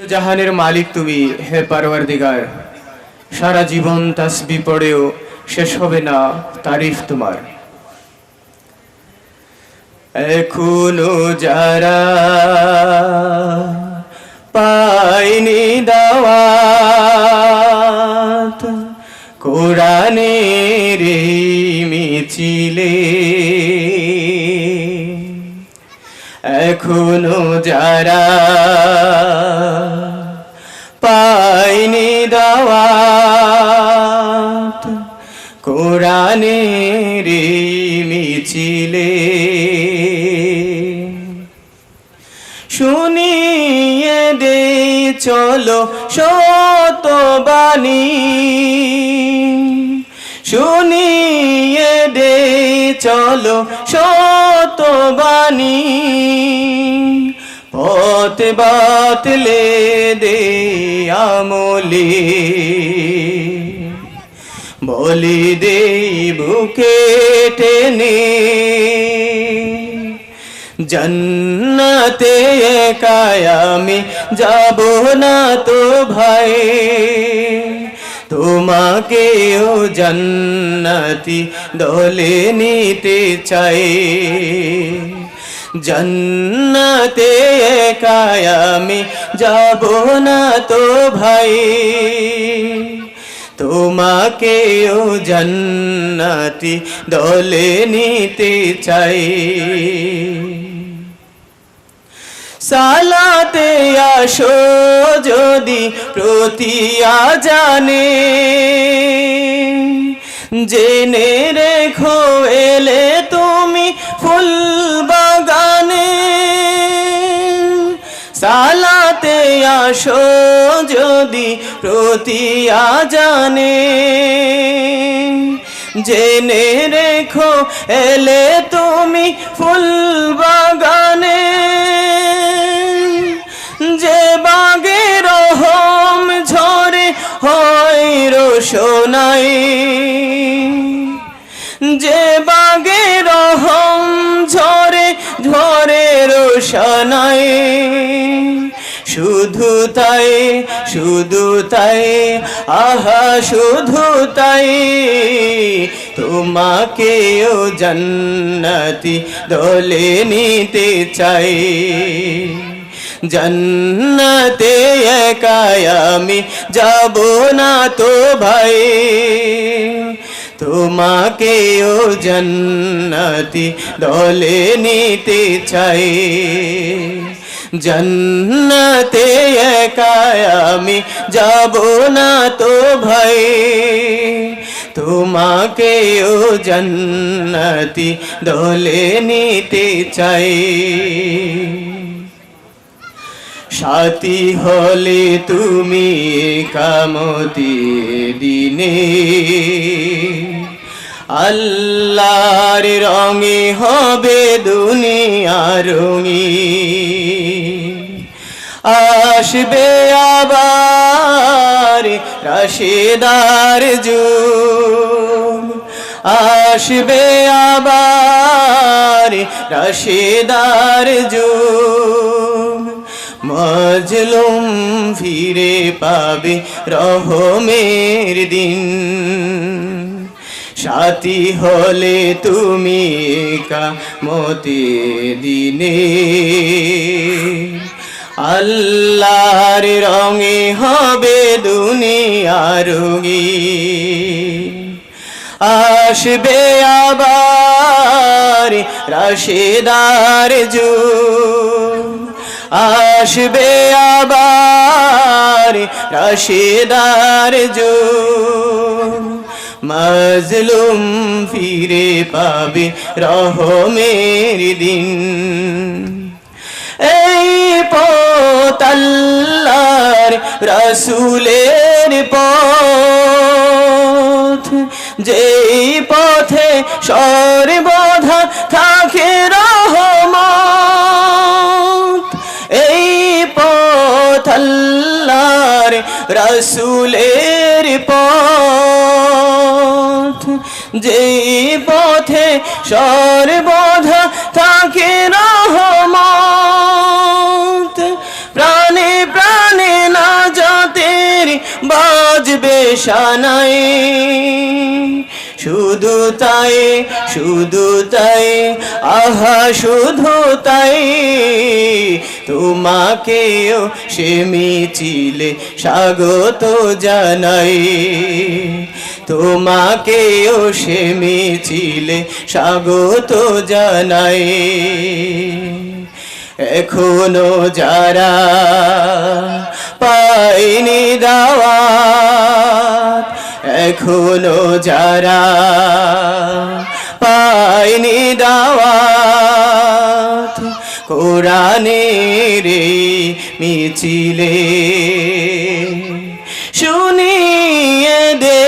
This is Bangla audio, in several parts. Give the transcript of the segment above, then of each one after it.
জাহানের মালিক তুমি, হে পারওয়ারদিগার সারা জীবন তাসবি পড়েও শেষ হবে না তারিফ তোমার। এখনও যারা যারা পাইনি দাওয়াত এই মিছিলে শুনিয়ে দে চলো শতবাণী শুনিয়ে দে চলো শতবাণী পথ বাতলে দে আমলে। বলি দে বুকে টেনে, জন্নতে আমি যাব না তো ভাই। তোমাকেও জন্নতি দলে নিতে চাই। জন্নতে আমি যাব না তো ভাই। তোমাকেও জন্নতি দলে নিতে চাই। সালাতে আসো যদি প্রতিয়া জানে জেনে রেখো এলে সালাতে আসো যদি প্রতিয়া জানে জেনে রেখো, এলে তুমি ফুল বাগানে। যে বাগে রহম ঝরে হয় রোশনাই যে বাগে রহম ঝরে ঝরে রোশনাই শুধু তাই শুধু তাই, আহা, শুধু তাই। তোমাকেও জন্নতি দলে নিতে চাই। জন্নতে একাই আমি যাব না তো ভাই। তোমাকেও জন্নতি দলে নিতে চাই। জন্নতে একাই আমি যাব না তো ভাই। তোমাকেও জন্নতি দলে নিতে চাই। সাথী হলে তুমি কামতি দিনে। আল্লাহর রঙে হবে দুনিয়া রঙি আসবে আবার রাশেদার যুগ। আসবে আবার রাশেদার যুগ। মজলুম ফিরে পাবে রহমের দিন। সাথী হলে তুমি কামতে দিনে। আল্লাহর রঙে হবে দুনিয়া রঙি। আসবে আবার রাশেদার যুগ। আসবে আবার রাশেদার যুগ। মজলুম ফিরে পাবে রহমের দিন। এই পতাল্লার রসুলের পথ। যে পথে সর্বধা থাকে রহমত, এই পথ আল্লাহর রসুলের যে পথে সর্বধা থাকে রহমত। প্রাণে প্রাণে না যাতের বাজবে সানাই। শুধু তাই শুধু তাই, আহা, শুধু তাই। তোমাকেও সে মিছিলে স্বাগত জানাই। তোমাকেও সে মিছিলে স্বাগত জানাই। এখনও যারা পাইনি দাওয়াত এখনও যারা, পাইনি দাওয়াত কোরআনের মিছিলে। শুনিয়ে দে,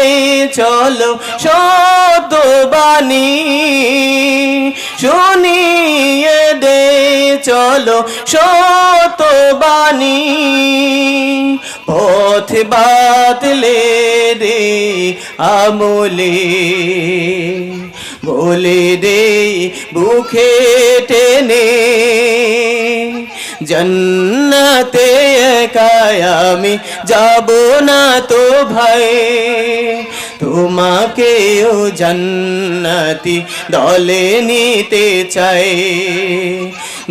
চলো শত বাণী শুনিয়ে দে, চলো শত বাণী পথ বাতলে দে আমলে, বলে দে বুকে টেনে, জন্নতে একাই আমি যাব না তো ভাই। তোমাকেও জন্নতি দলে নিতে চাই।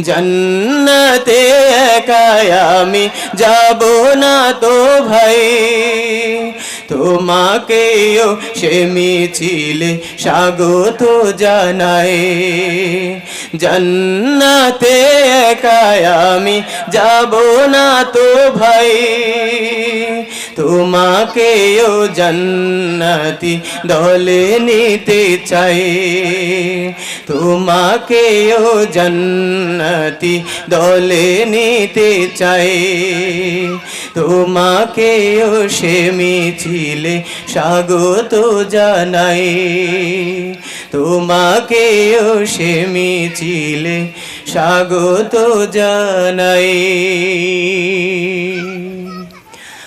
জন্নতে আমি যাব না তো ভাই। তোমাকেও সে মিছিলে স্বাগত জানাই। জন্নাতে আমি যাব না তো ভাই। তোমাকেও জন্নতি দলে নিতে চাই। তোমাকেও জন্নতি দলে নিতে চাই। তোমাকেও সে মিছিলে স্বাগত জানাই। তোমাকেও সে মিছিলে স্বাগত জানাই।